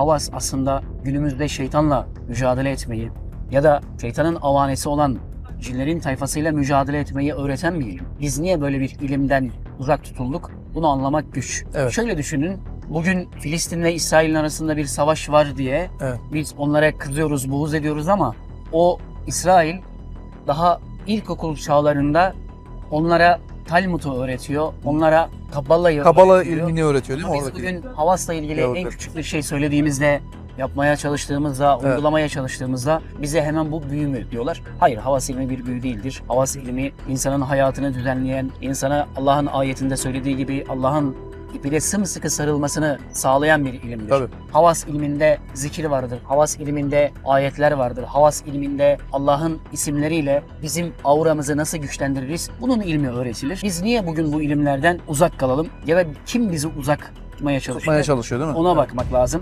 havas aslında günümüzde şeytanla mücadele etmeyi ya da şeytanın avanesi olan cinlerin tayfasıyla mücadele etmeyi öğreten bir ilim. Biz niye böyle bir ilimden uzak tutulduk? Bunu anlamak güç. Evet. Şöyle düşünün. Bugün Filistin ve İsrail'in arasında bir savaş var diye Evet. biz onlara kızıyoruz, buğz ediyoruz ama o İsrail daha ilkokul çağlarında onlara Talmud'u öğretiyor. Onlara Kabbala'yı Kabala öğretiyor. ilmini öğretiyor değil mi Biz oradaki? bugün Havas'la ilgili Evet, en evet. küçük bir şey söylediğimizde, yapmaya çalıştığımızda, Evet. uygulamaya çalıştığımızda bize hemen bu büyü mü diyorlar. Hayır, havas ilmi bir büyü değildir. Havas ilmi insanın hayatını düzenleyen, insana Allah'ın ayetinde söylediği gibi Allah'ın ipiyle sımsıkı sarılmasını sağlayan bir ilimdir. Tabii. Havas ilminde zikir vardır. Havas ilminde ayetler vardır. Havas ilminde Allah'ın isimleriyle bizim auramızı nasıl güçlendiririz? Bunun ilmi öğretilir. Biz niye bugün bu ilimlerden uzak kalalım? Ya da kim bizi uzak tutmaya çalışıyor? Tutmaya çalışıyor değil mi? Ona bakmak lazım.